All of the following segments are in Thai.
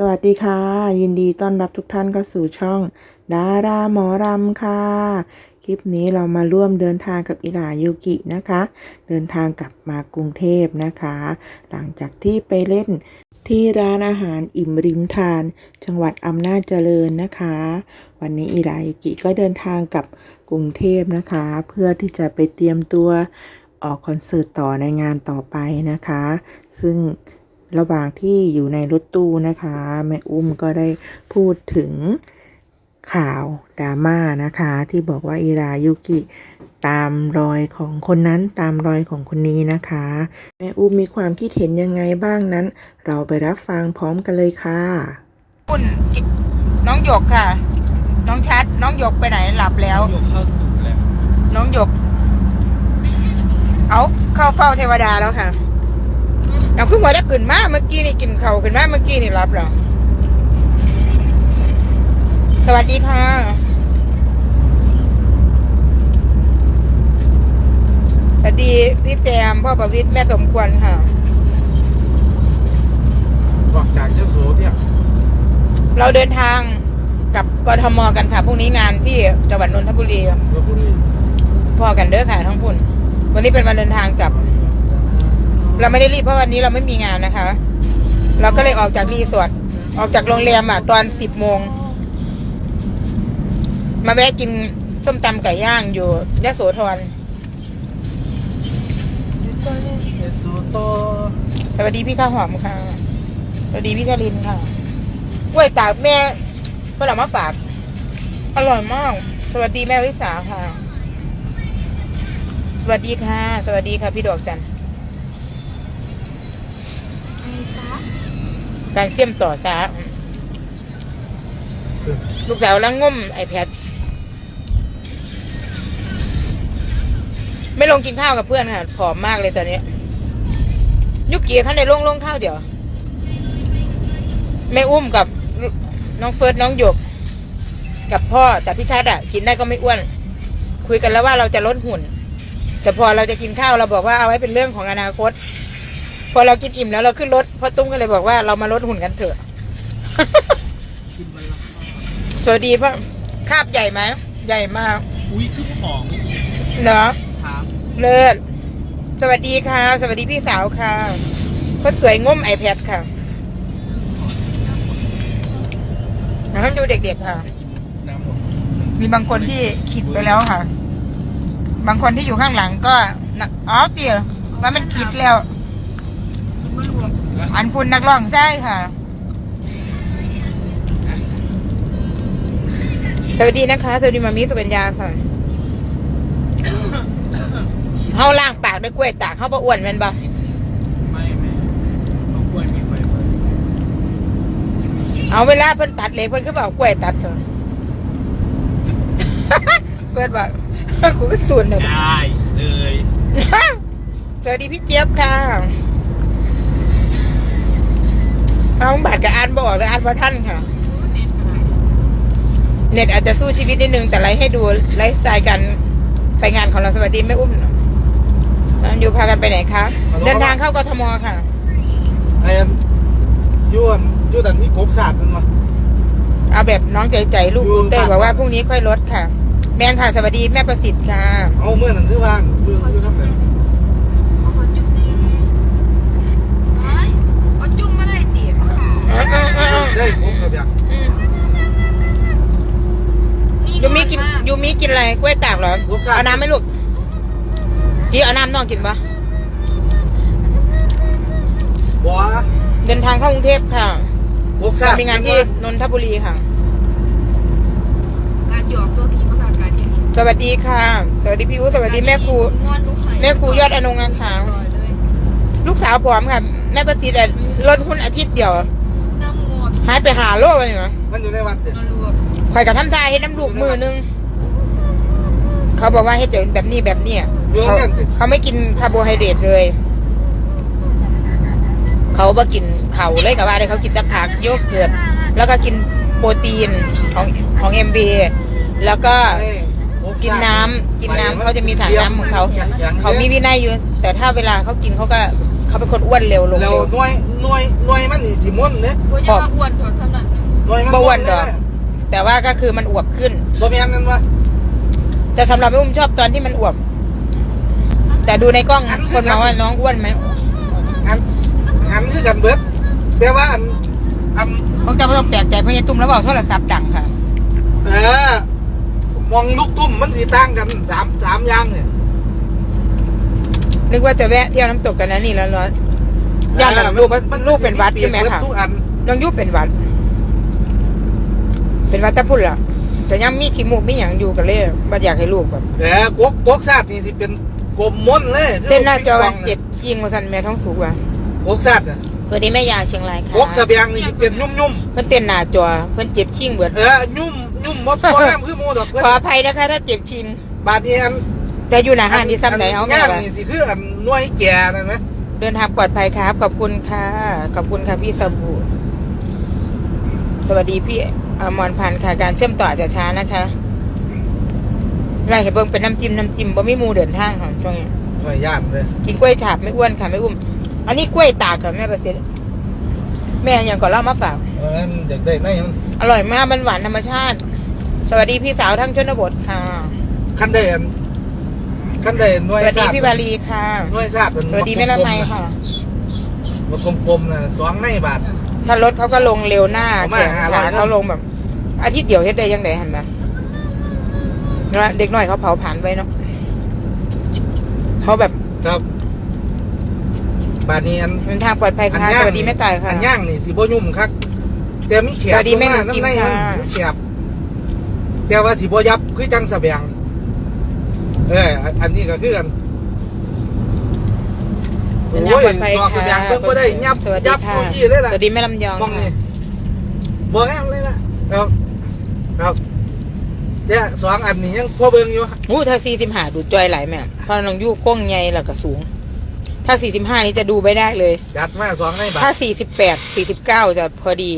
สวัสดีค่ะ ยินดีต้อนรับทุกท่านเข้าสู่ช่อง ดาราหมอรำค่ะ คลิปนี้เรามาร่วมเดินทางกับอิหรายูกินะคะ เดินทางกลับมากรุงเทพนะคะ หลังจากที่ไปเล่นที่ร้านอาหารอิ่มริมทาน จังหวัดอำนาจเจริญนะคะ วันนี้อิหรายูกิก็เดินทางกับกรุงเทพนะคะ เพื่อที่จะไปเตรียมตัวออกคอนเสิร์ตต่อในงานต่อไปนะคะ ซึ่ง ระหว่างที่อยู่ในรถตู้นะคะ แม่อุ้มก็ได้พูดถึงข่าวดราม่านะคะ ที่บอกว่าอิรายุกิตามรอยของคนนั้นตามรอยของคนนี้นะคะ แม่อุ้มมีความคิดเห็นยังไงบ้างนั้น เราไปรับฟังพร้อมกันเลยค่ะคุณจิน้องหยกค่ะ น้องชัด น้องหยกไปไหนหลับแล้วยกเข้าสู่แล้วน้องหยก เอาเข้าเฝ้าเทวดาแล้วค่ะ เอาขึ้นมาได้ขึ้นมาเมื่อกี้นี่กินเขาวขึ้นมาเมื่อกี้นี่รับเหรอสวัสดีค่ะสวัสดีพี่แซมพ่อประวิตรแม่สมควรค่ะบอกจากยโสเนี่ยเราเดินทางกับกทมกันค่ะพรุ่งนี้งานที่จังหวัดนนทบุรีลพบุรีพ่อกันเด้อค่ะทั้งพุ่นวันนี้เป็นวันเดินทางกลับ เราไม่ได้รีบเพราะวันนี้เราไม่มีงานนะคะ เราก็เลยออกจากรีสอร์ทออกจากโรงแรมอะ ตอนสิบโมง มาแวะกินส้มตำไก่ย่างอยู่ยะโสธรสวัสดีพี่ข้าวหอมค่ะ สวัสดีพี่กลินค่ะกล้วยตากแม่ก็หลัมาฝากอร่อยมาก สวัสดีแม่วิสาค่ะ สวัสดีค่ะ สวัสดีค่ะพี่ดอกจัน การเสี่ยมต่อซาลูกสาวแล้วง่มไอแพดไม่ลงกินข้าวกับเพื่อนค่ะผอมมากเลยตอนนี้ยุกเกียร์ขั้นในลงลงข้าวเดี๋ยวแม่อุ้มกับน้องเฟิร์สน้องหยก กับพ่อแต่พี่ชัดอะกินได้ก็ไม่อ้วน คุยกันแล้วว่าเราจะลดหุ่น แต่พอเราจะกินข้าวเราบอกว่าเอาไว้เป็นเรื่องของอนาคต พอเรากินอิ่มแล้วเราขึ้นรถพ่อตุ้มก็เลยบอกว่าเรามาลดหุ่นกันเถอะ สวัสดีพ่อคาบใหญ่ไหมใหญ่มากอุ้ยคือของไม่มีเนาะถามเลิศสวัสดีค่ะ สวัสดีพี่สาวค่ะคนสวยง่มไอแพดค่ะนะครับดูเด็กๆค่ะน้ำหมดมีบางคนที่ขิดไปแล้วค่ะ บางคนที่อยู่ข้างหลังก็นะอ๋อเตี๋ยว่ามันขิดแล้ว อันคุณนักร้องใช่ค่ะ สวัสดีนะคะ สวัสดีมามิสุกัญญาค่ะเฮาล่างปากด้วยกล้วยตากเฮาบ่อ้วนแม่นบ่ไม่ไม่เอากล้วยมีไฟเบอร์เอาเวลาเพิ่นตัดเลยเพิ่นก็บอกกล้วยตัดซะเพิ่นบอกกูก็สูนเลยได้เลยสวัสดีพี่เจี๊ยบค่ะ เอาบัตรกับอ่านบออกเลยอ่านพระท่านค่ะ เน็ตอาจจะสู้ชีวิตนิดนึง แต่ไลฟ์ให้ดูไลฟ์สไตล์การไปงานของเราสวัสดีแม่อุ้มน้องอยู่พากันไปไหนคะ เดินทางเข้ากทมค่ะไอ้อันยวนยวนอันนี้กบศาสตร์มันมาเอาแบบน้องใจใจลูกกูเต้ยบอกว่าพรุ่งนี้ค่อยลดค่ะ แมนค่ะสวัสดีแม่ประสิทธิ์ค่ะ เอาเมื่อนั้นคือว่างเรื่องอยู่ทั้งไหนเอาขอจุ่มนี่เฮ้ยเอาจุ่มมาได้ตี เออเออเออเออได้กบกับอย่างอืมยูมิกินยูมิกินอะไรกล้วยตากเหรอเอาน้ำไหมลูกจีเอาน้ำน้องกินปะบัวเดินทางเข้ากรุงเทพค่ะกบศาสตร์มีงานที่นนทบุรีค่ะ การหยอกตัวผีมากกว่าการอย่างนี้สวัสดีค่ะ สวัสดีพี่อู๋สวัสดีแม่ครูแม่ครูยอดอนงงานขาวเลยลูกสาวผอมค่ะ แม่ประสิทธิ์อะลดหุ้นอาทิตย์เดียวน้ำงวด หายไปหาโลเลยเหรอมันอยู่ในวัดเด็ดนลวกคอยกับทำทายให้น้ำลูกมือนึง เขาบอกว่าให้เจอแบบนี้แบบเนี้ยเขาเขาไม่กินคาร์โบไฮเดรตเลย เขาบ่กินเขาเลยกับว่าได้เขากินแต่ผักโยเกิร์ตแล้วก็กินโปรตีนของของเอ็มบีแล้วก็กินน้ำกินน้ำเขาจะมีถังน้ำของเขา เขามีวินัยอยู่ แต่ถ้าเวลาเขากินเขาก็ เขาเป็นคนอ้วนเร็วลงแล้วเร็ว หน่วยหน่วยหน่วยมันนี่สิม่วนเนี่ยกูจะมาอ้วนถอดหน่วยมันบ่อ้วนดอกเลยแต่ว่าก็คือมันอวบขึ้น บ่แม่นนั่นวะแต่สำหรับแม่อุ้มชอบตอนที่มันอวบ แต่ดูในกล้องคนมาว่าน้องอ้วนไหมหันหันคือกันเบิดแต่ว่าอันอันพวกเจ้าไม่ต้องแปลกใจเพราะยายตุ้มแล้วบอกโทรศัพท์ดังค่ะ เออมองลูกตุ้มมันสีต่างกันสามสามอย่างเนี่ย นึกว่าจะแวะเที่ยวน้ำตกกันนะนี่แล้วร้อนย่านหลังลูกว่าลูกเป็นหวัดใช่ไหมเบิดค่ะทุกอันน้องยุเป็นหวัด เป็นหวัดตะพุ่นล่ะ แต่ยังมีขี้มูกมีอย่างอยู่กันเลยบัดอยากให้ลูกแบบแต่กกกกซาดนี่สิเป็นกลมม้นเลยเต้นหน้าจอวันเจ็บชิงมาสันแม่ท้องสูงว่ะกกซาดน่ะสวัสดีแม่ยาเชียงรายค่ะกกเสบียงนี่สิเป็นยุ่มยุ่มเพิ่นเต้นหน้าจอเพิ่นเจ็บชิงเบิดๆเออยุ่มยุ่มมดบ่งามคือหมูดอกเพิ่นขออภัยนะคะ ถ้าเจ็บชิง บาดนี้อัน แต่อยู่หน้าห้างที่ซ้ำไหนเอาแม่งามวะนี่สิคืออันหน่วยแก่นั่นนะเดินทางปลอดภัยครับ ขอบคุณค่ะ ขอบคุณค่ะพี่สบู่สวัสดีพี่อมรพันธ์ค่ะ การเชื่อมต่ออาจจะช้านะคะไล่ให้เบิ่งเป็นน้ำจิ้มน้ำจิ้มบ่มีหมูเดินทางค่ะช่วงนี้ หน่วยย่านเลยกินกล้วยฉาบไม่อ้วนค่ะไม่อุ้ม อันนี้กล้วยตากค่ะแม่ประสิทธิ์แม่ยังก่อนเล่ามาฝากเออมันอยากได้ในมันอร่อยมากมันหวานธรรมชาติ สวัสดีพี่สาวทั้งชนบทค่ะ คันได้อัน คันได้หน่วยสวัสดีซาดพี่บาลีค่ะ หน่วยซาดเป็นสวัสดีแม่ละไมค่ะมันกลมๆนะสองในบาท ถ้ารถเขาก็ลงเร็วหน้าเอามาแข่งหาร้ขาอยเขาลงแบบ อาทิตย์เดียวเฮ็ดได้ยังไงหันมาเนาะเด็กน้อยเขาเผาผ่านไว้เนาะเขาแบบครับบาดนี้อันเดินทางปลอดภัยค่ะสวัสดีแม่ตายค่ะ อันย่างนี่สิบ่ยุ่มคักแต่มีแขสวัสดีแม่หนูลงากิมน้ำในมันค่ะมีแขบแต่ว่าสิบ่ยับคือจังสะแบง เอออันอันนี้ก็คือกันเดินทางปลอดภัยดอกสะค่ะแบงเพิ่นบ่ได้ยับสวัสดียับค่ะตัวยี่เลยล่ะสวัสดีแม่ลำยองมองค่ะนี่บ่แห้งเลยล่ะครับครับเนี่ยสองอันนี้ยังพอเบิ่งอยู่อู้ถ้าสี่สิบห้าดูจอยไหลายแม่เพราะน้องยู่โค้งใหญ่แล้วก็สูง ถ้าสี่สิบห้านี้จะดูไม่ได้เลยจัดมาสองในบาทถ้าสี่สิบแปดสี่สิบเก้าจะพอดี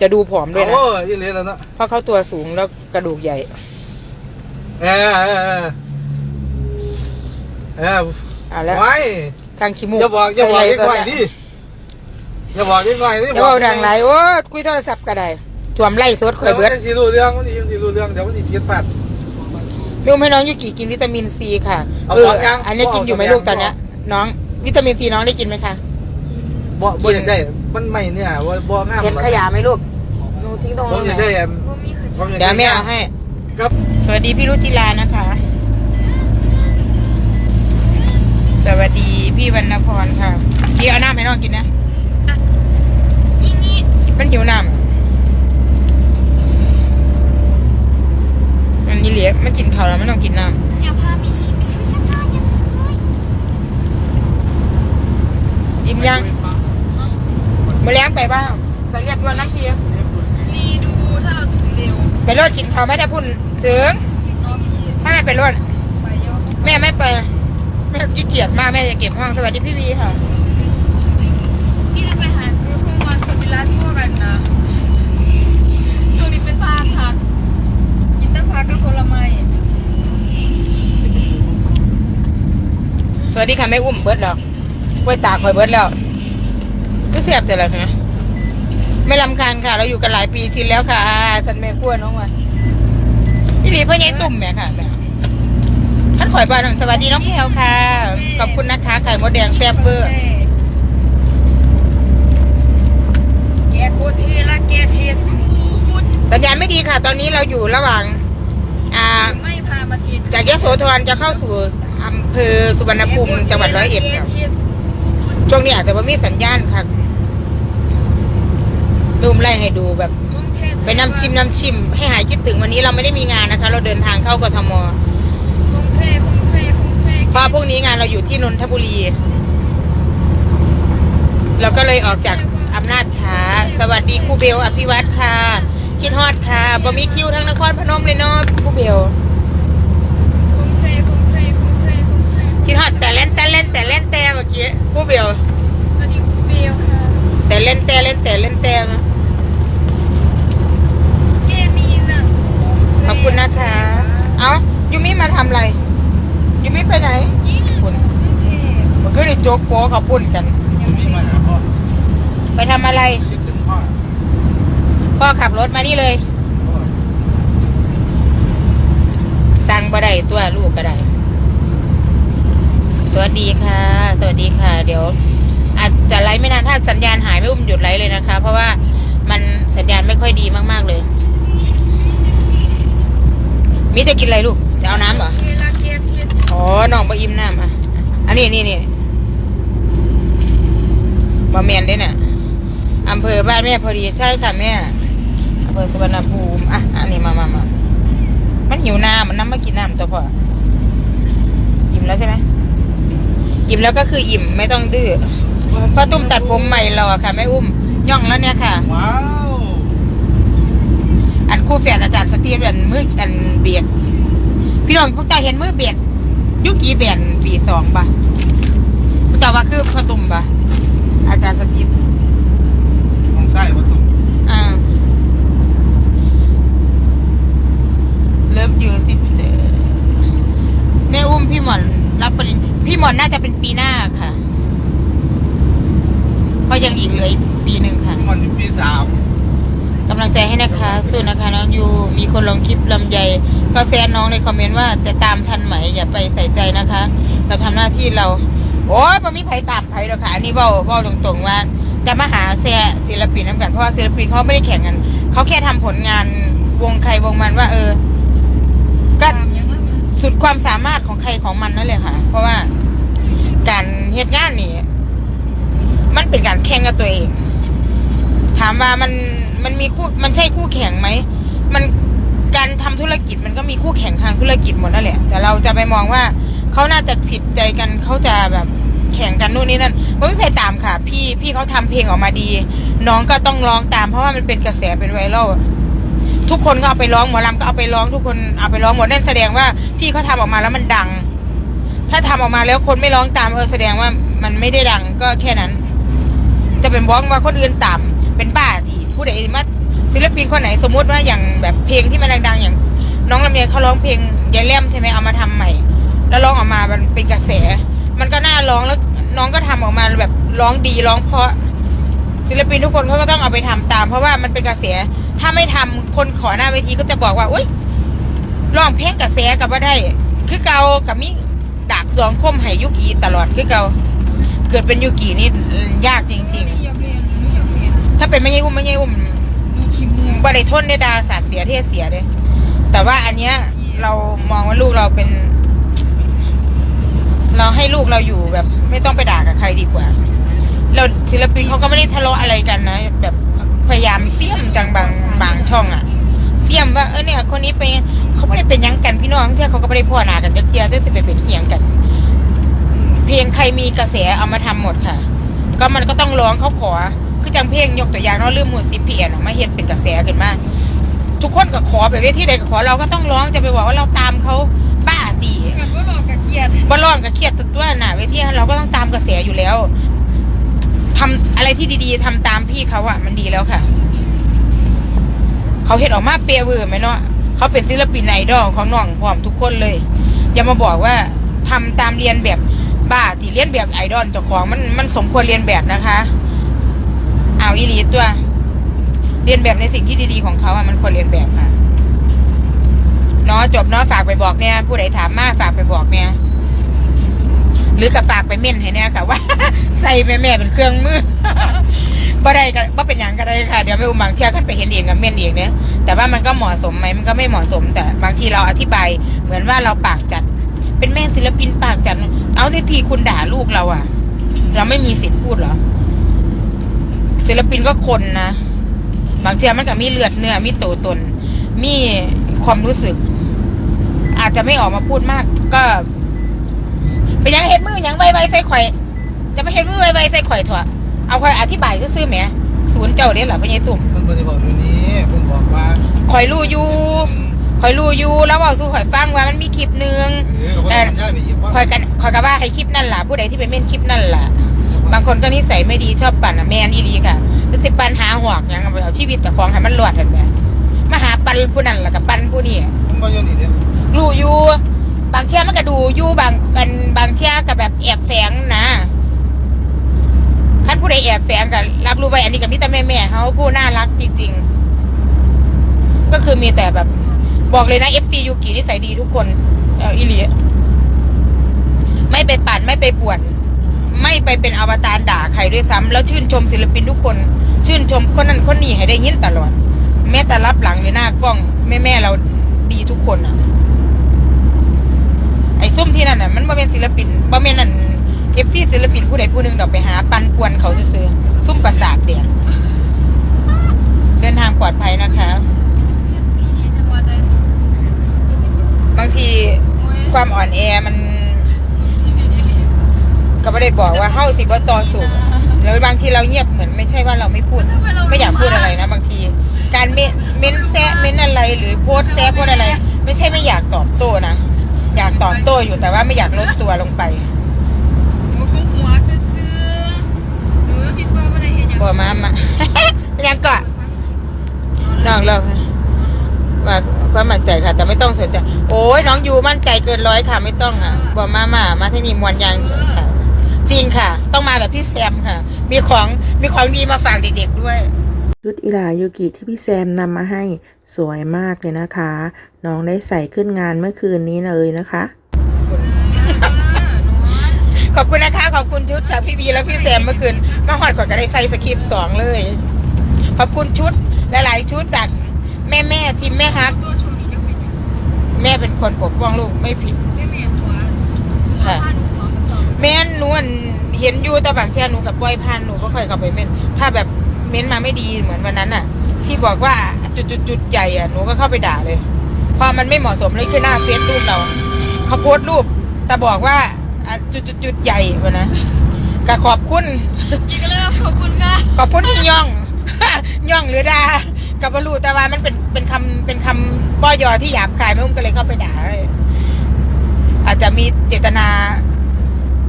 จะดูผอมด้วยนะโอ้ยยี่เลยแล้วเนาะเพราะเขาตัวสูงแล้วกระดูกใหญ่ เออเออ เออเอออะแล้วไว้ข้างขี้มูกอย่าบอกอย่าบอกใส่เล็กไหหน่ล่อยตัวดิเนี้ยอย่าบอกเล็กหน่อยดิอย่าบอกดังไรโอ้คุยโทรศัพท์ก็ได้จวมไล่สดข่อยเบิดดี๋วมันสิรู้เรื่องมันสิสิรู้เรื่องเดี๋ยวมันสิเพี้ยนพลาดลูกให้น้องยูกิกินวิตามินซีค่ะเอาเออสองอย่างอันนี้กินอยู่ไหมเอาสองลูกตอนเนี้ยน้องวิตามินซีน้องได้กินไหมคะบ่บ่อยากได้ มันไม่เนี่ยบ่บ่งามเห็นขยะไหมลูกหนูทิ้งตรงผมนั้นอยากไหนได้อันบ่มีใครผมอยากเดี๋ยวได้แม่เอาให้ครับสวัสดีพี่รุจิลานะคะ วัสดีพี่วรรณพรค่ะพี่เอาน้ำให้น้องกินนะนี่นี่มันหิวน้ำมันนี่เหลียมันกินข้าวแล้วมันต้องกินน้อย่าพามีชิมีชิชิพาอย่าพาำอิ่มยังมาเลี้ยงไปบ้างไปเรียกตัวน้ำเพียลีดูถ้าเราถึงเร็วไปรถกินข้าวไม่ได้พุ่นถึงน้องมีถ้าแม่ไปรถไปย่อแม่ไม่ไป แม่ขี้เกียจมากแม่จะเก็บห้องสวัสดีพี่วีค่ะ พี่จะไปหาซื้อพวกมันสวิรัตพวกกันนะ ช่วงนี้เป็นปลาผักกินแต่ผักกับผลไม้สวัสดีค่ะแม่อุ้มเบิร์ดแล้วกล้วยตากคอยเบิร์ดแล้วก็เสียบแต่ละค่ะไม่ลำคาญค่ะ เราอยู่กันหลายปีชินแล้วค่ะสันแม่ขั้วน้องวันพี่หลีพ่อใหญ่ตุ่มแม่ค่ะแม่ ท่านข่อยบ้านสวัสดีน้องแพลวค่ะ ขอบคุณนะคะ ไข่มดแดงแซ่บเบอร์แกโคตรเทละแกเทสูพูดสัญญาณไม่ดีค่ะ ตอนนี้เราอยู่ระหว่าง อ่า ไม่พามาเทจากยโสธรจะเข้าสู่อำเภอสุวรรณภูมิจังหวัดร้อยเอ็ดค่ะเทสูช่วงนี้อาจจะไม่มีสัญญาณค่ะดูมไล่ให้ดูแบบของแท้ไปน้ำชิมน้ำชิม ให้หายคิดถึงวันนี้เราไม่ได้มีงานนะคะ เราเดินทางเข้ากทม เพราะพรุ่งนี้งานเราอยู่ที่นนทบุรี เราก็เลยออกจากอำนาจช้า สวัสดีครูเบลอภิวัตค่ะ คิดฮอดค่ะบ่มีคิวทั้งนครพนมเลยเนาะครูเบลของแท้ของแท้ของแท้ของแท้คิดฮอดแต่เล่นแต่เล่นแต่เล่นแต่เมื่อกี้ครูเบลสวัสดีครูเบลค่ะแต่เล่นแต่เล่นแต่เล่นแต่นะเกนีน่ะขอบคุณนะคะ เอ้า ยูมิมาทำอะไรยูมิไปไหนยิ่งคุณเท่เมื่อคืนนี่โจ๊กโป๊เขาปุ่นกันมีมาหาพ่อไปทำอะไร คิดถึงพ่อพ่อขับรถมานี่เลยสั่งบ่ได้ตัวลูกก็ได้ สวัสดีค่ะ สวัสดีค่ะ เดี๋ยว อาจจะไลฟ์ไม่นานถ้าสัญญาณหายไม่อุ้มหยุดไลฟ์เลยนะคะ เพราะว่ามันสัญญาณไม่ค่อยดีมากๆเลย มิจะกินอะไรลูก จะเอาน้ำเหรอเวลาเก็บเก็บอ๋อน้องปอิ่มน้ำอะ อันนี้นี่นี่บะเมียนด้วยเนี่ยอำเภอบ้านแม่พอดีใช่ค่ะแม่อำเภอสุวรรณภูมิ อะ อันนี้มามามามันหิวน้ำมันน้ำมากินน้ำตัวพ่ออิ่มแล้วใช่ไหมอิ่มแล้วก็คืออิ่มไม่ต้องดื้อพ่อตุ้มตัดผมใหม่รอค่ะแม่อุ้ม ย่องแล้วเนี่ยค่ะ ว้าว อันคู่แฝดอาจารย์สตีฟอันมืออันเบียด พี่น้องพวกเจ้าเห็นมือเบียดยุกีเบียนปีสองปะพวกเจ้าว่าคือพอตุ่มปะอาจารย์สตีฟมองไส้ประตูอ่าเลิฟยูซิสเตอร์แม่อุ้มพี่หมอนรับปริญพี่หมอนน่าจะเป็นปีหน้าค่ะเพราะยังอีกเหลืออีกปีหนึ่งค่ะมันอยู่ปีสาม กำลังใจให้นะคะสู้นะคะน้องยูมีคนลงคลิปลำไยก็แซนน้องในคอมเมนต์ว่าจะตามทันไหมอย่าไปใส่ใจนะคะ เราทำหน้าที่เรา โอ้ยมันมีไผตามไผหรอกค่ะอันนี้เบ้าเบ้าตรงๆว่าจะมาหาแซศิลปินน้ำกันเพราะว่าศิลปินเขาไม่ได้แข่งกันเขาแค่ทำผลงานวงใครวงมันว่า เออก็สุดความสามารถของใครของมันนั่นเลยค่ะ เพราะว่าการเหตุงานนี่มันเป็นการแข่งกับตัวเอง ถามว่ามันมันมีคู่มันใช่คู่แข่งไหมมันการทำธุรกิจมันก็มีคู่แข่งทางธุรกิจหมดนั่นแหละ แต่เราจะไปมองว่าเขาน่าจะผิดใจกันเขาจะแบบแข่งกันนู่นนี่นั่นมันไม่ไปตามค่ะ พี่พี่เขาทำเพลงออกมาดี น้องก็ต้องร้องตาม เพราะว่ามันเป็นกระแสเป็นไวรัลทุกคนก็เอาไปร้องหมอลำก็เอาไปร้องทุกคนเอาไปร้องหมดนั่นแสดงว่าพี่เขาทำออกมาแล้วมันดัง ถ้าทำออกมาแล้วคนไม่ร้องตามเออแสดงว่ามันไม่ได้ดังก็แค่นั้น จะเป็นบ้องว่าคนอื่นต่ำ เป็นบ้าที่ผู้ใดมาศิลปินคนไหนสมมติว่าอย่างแบบเพลงที่มันดังๆอย่าง น้องลำเนียเขาร้องเพลงยายแลมใช่ไหมเอามาทำใหม่ แล้วร้องออกมามันเป็นกระแส มันก็น่าร้องแล้วน้องก็ทำออกมาแบบร้องดีร้องเพราะ ศิลปินทุกคนเขาก็ต้องเอาไปทำตาม เพราะว่ามันเป็นกระแสถ้าไม่ทำคนขอหน้าเวทีก็จะบอกว่าอุ้ยร้องเพลงกระแสกับว่าได้ คือเกากับมิดาบสองคมให้ยุกีตลอดคือเกาเกิดเป็นยุกีนี่ยากจริงไถ้าเป็นไม่ใช่อุ้มไม่ใช่อุ้มดูคิมบริทนในดาศาสตร์เสียเทศเสียเลยแต่ว่าอันเนี้ยเรามองว่าลูกเราเป็น เราให้ลูกเราอยู่แบบ ไม่ต้องไปด่ากับใครดีกว่า เราศิลปินเขาก็ไม่ได้ทะเลาะอะไรกันนะแบบพยายามเสี่ยมจังบางบางช่องอะเสี่ยมว่าเออเนี่ย คนนี้เป็นเขาไม่ได้เป็นยังกันพี่น้องเที่ยเขาก็ไม่ได้พ่อหนากันเจะเทียจะไปเป็นเหียงกัน เพลงใครมีกระแสเอามาทำหมดค่ะ ก็มันก็ต้องร้องเขาขอ คือจังเพลงยกตัวอย่างเนาะเรื่องมูสิเพียนมาเฮ็ดเป็นกระแสขึ้นมาทุกคนก็ขอไปเวทีใดก็ขอเราก็ต้องร้องจะไปบอกว่าเราตามเขาบ้าตีกันว่าหลอกกับเครียดบ่ร้องก็เครียดตัวหนาเวทีเราก็ต้องตามกระแสอยู่แล้วทำอะไรที่ดีๆทำตามพี่เขาอะมันดีแล้วค่ะ เขาเห็นออกมาเปียเวอร์ไหมเนาะเขาเป็นศิลปินไอดอลของน้องพร้อมทุกคนเลย อย่ามาบอกว่าทำตามเรียนแบบบ้าที่เรียนแบบไอดอลเจ้าของมันมันสมควรเรียนแบบนะคะ เอาอีลีตัว เรียนแบบในสิ่งที่ดีๆของเขาอะมันควรเรียนแบบค่ะเนาะจบเนาะฝากไปบอกเนี่ยผู้ใดถามมาฝากไปบอกเนี่ยหรือกับฝากไปเม่นให้เนี่ยค่ะว่า ใส่แม่แม่เป็นเครื่องมือบ่ได้ก็บ่เป็นอย่างก็ได้ค่ะ เดี๋ยวไปอุ้มบางเที่ยวขึ้นไปเห็นเองกับเม่นเองเนี่ยแต่ว่ามันก็เหมาะสมไหมมันก็ไม่เหมาะสม แต่บางทีเราอธิบาย เหมือนว่าเราปากจัด เป็นแม่ศิลปินปากจัด เอาในทีคุณด่าลูกเราอะเราไม่มีสิทธิ์พูดเหรอ ศิลปินก็คนนะ บางทีมันก็มีเลือดเนื้อมีตัวตน มีความรู้สึก อาจจะไม่ออกมาพูดมาก ก็ไปยังเห็นมือยังไวไวใส่ข่อย จะไม่เห็นมือไวไวใส่ข่อยเถอะเอาข่อยอธิบายซื่อๆแหมศูนย์เจ้าเด้หรอพญายตุ่มมันบริบอกอยู่นี้ผมบอกว่าข่อยรู้อยู่ข่อยรู้อยู่แล้วบอกสู้ข่อยฟังว่ามันมีคลิปหนึ่งเออเขาบอกทำได้ไปอีกว่าข่อยกันข่อยก็ว่าให้คลิปนั่นล่ะผู้ใดที่ไปเม่นคลิปนั่นล่ะ บางคนก็นิสัยไม่ดีชอบปั่นอะแม่นอีหลีค่ะจะสิปันหาหอกหยังเอาไปเอาชีวิตเจากของให้มันรอดกันแหมมาหาปันผู้นั้นล่ะกับปันผู้นี้ผมบอกอยู่นี่เนี่ยรู้อยู่บางเที่ยมันก็ดูอยู่บางกันบางเที่ยก็แบบแอบแฝงนะขั้นผู้ใดแอบแฝงกันรับรู้ไว้อันนี้กับมิตรแม่แม่ๆเขาผู้น่ารักจริงคือมีแต่แบบบอกเลยนะ FC ยูกินิสัยดีทุกคนเอออิลีไม่ไปปั่นไม่ไปป่วน ไม่ไปเป็นอวตารด่าใครด้วยซ้ำแล้วชื่นชมศิลปินทุกคน ชื่นชมคนนั้นคนนี้ให้ได้ยินตลอด แม้แต่รับหลังหรือหน้ากล้อง แม่แม่เราดีทุกคนอะ ไอ้ซุ่มที่นั่นน่ะ มันบ่เป็นศิลปินบ่แม่นนั่นเอฟซีศิลปินผู้ใดผู้หนึ่งดอกไปหา ปันป่วนเขาซื้อๆซุ่มประสาทเดียเดินทางปลอดภัยนะคะ บางทีความอ่อนแอมัน ก็ไม่ได้บอกว่าเฮ้าสิบ่ต่อสู้แล้วบางทีเราเงียบเหมือนไม่ใช่ว่าเราไม่พูด ไม่อยากพูดอะไรนะ บางที การเม้นเม้นแซะเม้นอะไรหรือโพสต์แซะโพสต์อะไร ไม่ใช่ไม่อยากตอบโต้นะอยากตอบโต้อยู่แต่ว่าไม่อยากลดตัวลงไปหนูคงหัวซื่อๆหนูพี่เฟิร์นไม่ได้เห็นอย่างบัวมามายังเกาะน้องเราว่าความมั่นใจค่ะ แต่ไม่ต้องสนใจโอ้ยน้องยูมั่นใจเกินร้อยค่ะ ไม่ต้องค่ะบัวมามามาที่นี่มวนยังค่ะ จริงค่ะ ต้องมาแบบพี่แซมค่ะ มีของมีของดีมาฝากเด็กๆด้วยชุดอิรายูกิที่พี่แซมนำมาให้สวยมากเลยนะคะ น้องได้ใส่ขึ้นงานเมื่อคืนนี้เลยนะคะ ขอบคุณนะคะ ขอบคุณชุดจากพี่บีและพี่แซมเมื่อคืนมาหอดก่อนก็ได้ใส่สคริปต์สองเลย ขอบคุณชุดหลายๆชุดจากแม่แม่ๆทีมแม่ฮักตัวช่วงนี้จะเป็นยังไงแม่เป็นคนปกป้องลูกไม่ผิดได้แม่หัวค่ะ แม่นหนูอันเห็นอยู่แต่บางทีหนูกับปล่อยผ่านหนูก็ค่อยเข้าไปเม้นถ้าแบบเม้นมาไม่ดีเหมือนวันนั้นน่ะ ที่บอกว่าจุดจุดจุดๆๆใหญ่อะหนูก็เข้าไปด่าเลยเพราะมันไม่เหมาะสมเลยคือหน้าเฟซรูปเราเขาโพสต์รูป แต่บอกว่าอะจุดจุดจุดๆๆใหญ่วะนะก็ขอบคุณอีกแล้วขอบคุณค่ะขอบคุณที่ย่อง ย่องหรือด่ากับบรูแต่ว่ามันเป็นเป็นคำเป็นคำป้อยอที่หยาบคายแม่อุ้มก็เลยเข้าไปด่าให้อาจจะมีเจตนา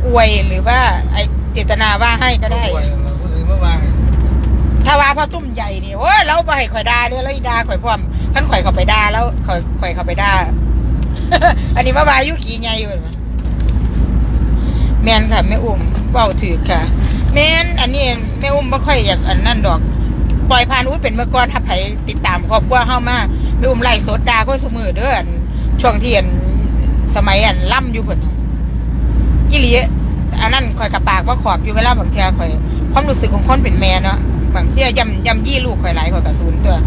อวยหรือว่าไอเจตนาว่าให้ก็ได้ป่วยเราพูดถึงเมื่อวานถ้าว่าพ่อตุ้มใหญ่นี่โอ้ยเราไปให้ข่อยด่าเด้อแล้วอีด่าข่อยพร้อมขั้นข่อยเข้าไปด่าแล้วข่อยข่อยเข้าไปด่าอันนี้มาบายุขี่ไงอยู่เห็นไหมแมนค่ะแม่อุ้มเบาถือค่ะ แมนอันนี้แม่อุ้มไม่ค่อยอยากอันนั่นดอก ปล่อยผ่านอุ้ยเป็นเมื่อก่อนถ้าไผติดตามครอบครัวเฮามาแม่อุ้มไล่สดด่าก็สมือเด้ออันช่วงที่อันสมัยอันล่ำอยู่เพิ่นน่ะ อีหลีอันนั้นข่อยกับปากว่าขอบอยู่เวลาบางเทียข่อย ความรู้สึกของคนเป็นแม่เนาะบางเทีย่ำย่ำยี่ลูกข่อยหลายข่อยกับศูนย์ตัว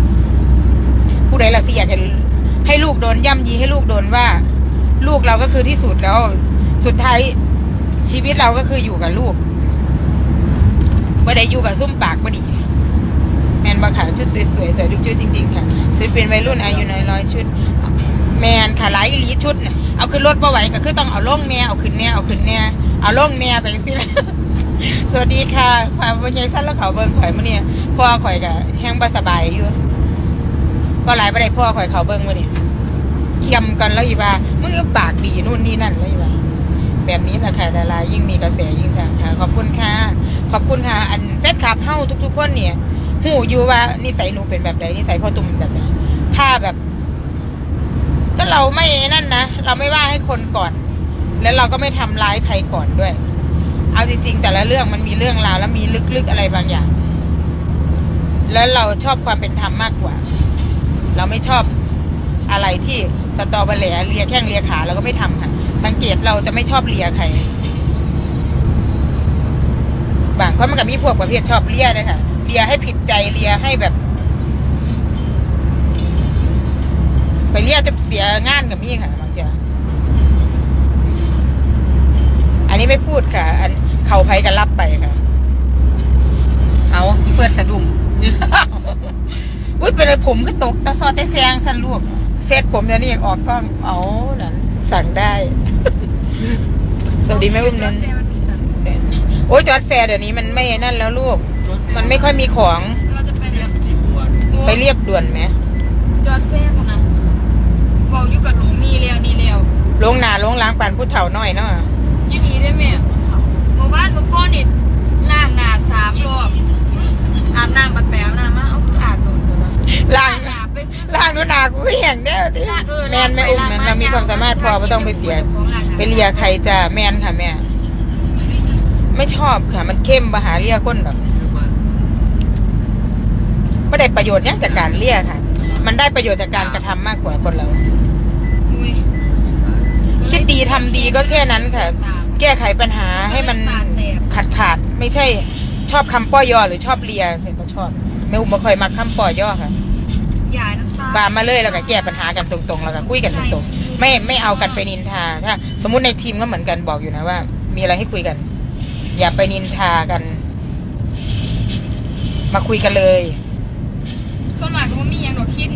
ผู้ใดละสิอยากจะให้ลูกโดนย่ำยีให้ลูกโดนว่า ลูกเราก็คือที่สุดแล้ว สุดท้ายชีวิตเราก็คืออยู่กับลูกไม่ได้อยู่กับซุ่มปากบ่ดีแมนบางขาชุดสวยๆสวยทุกชุดจริงๆค่ะซื้อเป็นวัยรุ่นอายุน้อยร้อยชุด แมนค่ะหลายอีหลีชุดเนี่ยเอาขึ้นรถบ่ไหวก็คือต้องเอาลงแน่เอาขึ้นแน่เอาขึ้นแน่เอาลงแน่ไปสิสวัสดีค่ะพาวันยายสั้นแล้วเขาเบิ่งข่อยมื่อนี้พ่อข่อยก็แห้งบ่สบายอยู่พอหลายบ่ได้พ่อข่อยเขาเบิ่งมื่อนี้เคียมกันแล้วอีว่ามึงก็ปากดีนู่นนี่นั่นแล้วอีว่าแบบนี้แหละค่ะดารายิ่งมีกระแสยิ่งดังค่ะ ขอบคุณค่ะ ขอบคุณค่ะ อันแฟนคลับเฮาทุกๆคนเนี่ยหูอยู่ว่านิสัยหนูเป็นแบบไหนนิสัยพ่อตุ้มแบบไหนถ้าแบบ ก็เราไม่นั่นนะเราไม่ว่าให้คนก่อน แล้วเราก็ไม่ทำร้ายใครก่อนด้วย เอาจริง ๆ แต่ละเรื่องมันมีเรื่องราวแล้วมีลึกๆอะไรบางอย่าง แล้วเราชอบความเป็นธรรมมากกว่า เราไม่ชอบอะไรที่สตอเบอร์แหลเลียแข้งเลียขาเราก็ไม่ทำค่ะ สังเกตเราจะไม่ชอบเลียใครบางคนมันก็มีพวกประเภทชอบเลียด้วยค่ะเลียให้ผิดใจเลียให้แบบ ไปเลียจะ เสียงานกับมี่ค่ะบางทีอันนี้ไม่พูดค่ะ อันเข่าไผกันรับไปค่ะ เอาอีเฟิร์สสะดุ้งอุ้ยเป็นเลยผมก็ตกตาซอแต่แซงสันลูกเซตผมเดี๋ยวนี้ออกกล้องเอานั่นสั่งได้ สวัสดีแม่อุ้มนั้นรถแฟมันมีแต่โอ้ยจอดแฟร์เดี๋ยวนี้มันไม่นั่นแล้วลูก มันไม่ค่อยมีของเราจะไปเรียบที่บวชไปเรียบด่วนไหมจอดแฟพนะ เบาอยู่กับหลงนี่แล้วนี่แล้วลงหนาลงล้างปันผู้เฒ่าน้อยเนาะยี่ดีได้แม่เมื่อวานเมื่อก้อนนี่ล้างหน้าสามรอบอาบน้ำบัดแปลวน้ำมาเอาคืออาบโดนเลยนะล้างอาบไปคือล้างดูหนากูแห้งเด้อติล้างเออแมนไม่อุ้มนั้นเรามีความสามารถพอไม่ต้องไปเสียไปเลียใครจะแมนค่ะแม่ไม่ชอบค่ะ มันเข้มปะหาเลียคนแบบไม่ได้ประโยชน์หยังจากการเลียค่ะ มันได้ประโยชน์จากการกระทำมากกว่าคนเรา อุ้ยคิดดีทำดีก็แค่นั้นค่ะ แก้ไขปัญหาให้มันขาดขาดๆไม่ใช่ชอบคำป้อยอหรือชอบเลียเห็นก็ชอบไม่อุ้มไม่ค่อยมักคำป้อยอค่ะ อย่านะซ่าบามมาเลยแล้วก็แก้ปัญหากันตรงๆ แล้วก็คุยกันตรงๆ ไม่ไม่เอากันไปนินทา ถ้า สมมุติในทีมก็เหมือนกันบอกอยู่นะว่า มีอะไรให้คุยกัน อย่าไปนินทากัน มาคุยกันเลย ส่วนมากก็บ่มีหยังดอกคิดนี่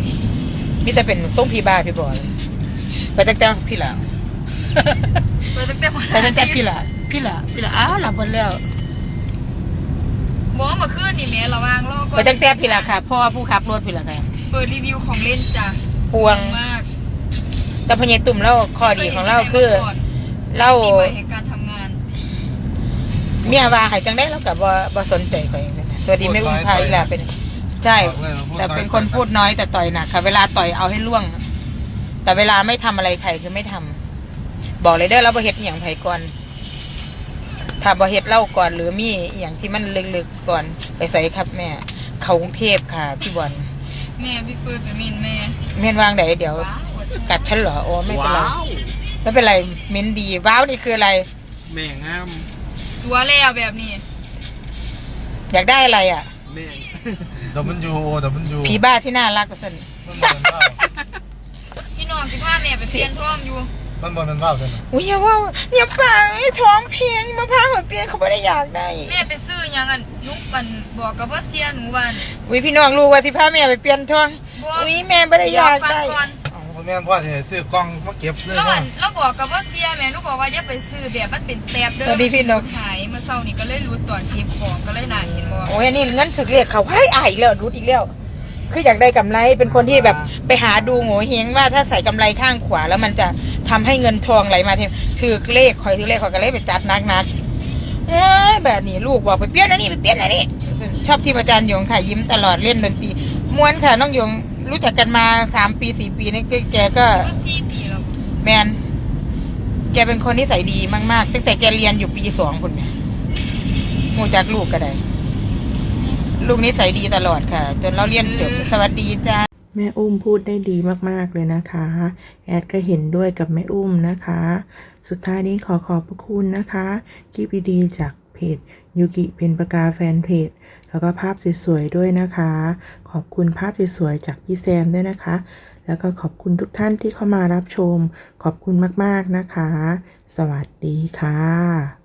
มีแต่เป็นส่งพี่บ้าพี่บอยไปตั้งแต่พี่หละไปตั้งแต่ไปตั้งแต่พี่หละพี่หละพี่หละอ้าวหลับหมดแล้วบ่เมื่อคืนนี่แม่ระวังรอก่อนไปตั้งแต่พี่หละค่ะพ่อผู้ขับรถพี่หละค่ะเปิดรีวิวของเล่นจ้ะปวงมาก แต่พญตุ่มเล่าข้อดีของเราคือเล่าดีใหม่แห่งการทำงาน เมียว่าใหายจังได้แล้วกับว่าบ่สนใจข่อยอย่างนั้นนะสวัสดีแม่อุ้มพาอีหลาเป็น ใช่ แต่เป็นคนพูดน้อยแต่ต่อยหนักค่ะ เวลาต่อยเอาให้ล่วง แต่เวลาไม่ทำอะไรใครคือไม่ทำบอกเลยเด้อเราบ่เฮ็ดอหย่างไผก่อนถ้าบ่เฮ็ดเล่าก่อน หรือมีอหย่างที่มันลึกๆก่อนไปใส่ครับแม่ เขากรุงเทพค่ะพี่บอลแม่พี่เฟิร์นกับมินแม่เมียนวางไหนเดี๋ยวว้าวกัดฉันเหรอโอ้ไม่เป็นไรว้าวไม่เป็นไรเม้นดีว้าวนี่คืออะไร แม่งามตัวแล้วแบบนี้ อยากได้อะไรอะ แม่ ดับเบิลยูโอดับเบิลยูผีบ้าที่น่ารักกว่าสันมันบอลเป็นว่าวพี่น้องสิพาแม่ไปเปลี่ยนท้องอยู่มันบอลเป็นว่าวเลยนะอุ้ยอย่าว่าอย่าฟังไอ้ท้องเพลงมาพร้าวหัวเปียเขาไม่ได้อยากได้ แม่ไปซื้อหยังอันนุกมันบอกกับว่าเสียหนูวัน อุ้ยพี่น้องรู้ว่าสิพาแม่ไปเปลี่ยนท้อง บ่ อุ้ยแม่ไม่ได้อยากฟังได้ ก่อนพ่อ แม่พ่อจะซื้อกล้องมาเก็บเลยแล้วนะอันแล้วบอกกับว่าเสียแม่หนูบอกว่าอย่าไปซื้อแบบมันเป็นแตบเด้สวัสดีพี่นก ขายเมื่อเช้านี่ก็เลยรู้ตอนเก็บของก็เลยนานเห็นบ่โอ้ยอันนี่เงินถึกเรียกเขาให้อายอีกแล้วรุดอีกแล้วคืออยากได้กำไรเป็นคนที่แบบไปหาดูโง่เฮงว่าถ้าใส่กำไรข้างขวา แล้วมันจะทำให้เงินทองไหลมาเทมถือเลขคอยถือเลขคอยก็เลยไปจัดนักนักๆเอ้ยแบบนี้ลูกบอกไปเปลี่ยนอันนี้ไปเปลี่ยนอันนี้ชอบที่อาจารย์หยงค่ะยิ้มตลอดเล่นดนตรีม้วนค่ะน้องหยง รู้จักกันมาสามปีสี่ปีนี่แกก็ก็สี่ปีแล้วแมนแกเป็นคนนิสัยดีมากๆ ตั้งแต่แกเรียนอยู่ปีสองคุณแม่มูจากลูกก็ได้ ลูกนิสัยดีตลอดค่ะ จนเราเรียนจบสวัสดีจ้าแม่อุ้มพูดได้ดีมาก ๆ เลยนะคะ แอดก็เห็นด้วยกับแม่อุ้มนะคะ สุดท้ายนี้ขอขอบพระคุณนะคะคลิปดีๆจากเพ จยูกิเป็นประกาแฟนเพจ แล้วก็ภาพสวยๆด้วยนะคะ ขอบคุณภาพสวยๆจากพี่แซมด้วยนะคะ แล้วก็ขอบคุณทุกท่านที่เข้ามารับชม ขอบคุณมากๆนะคะ สวัสดีค่ะ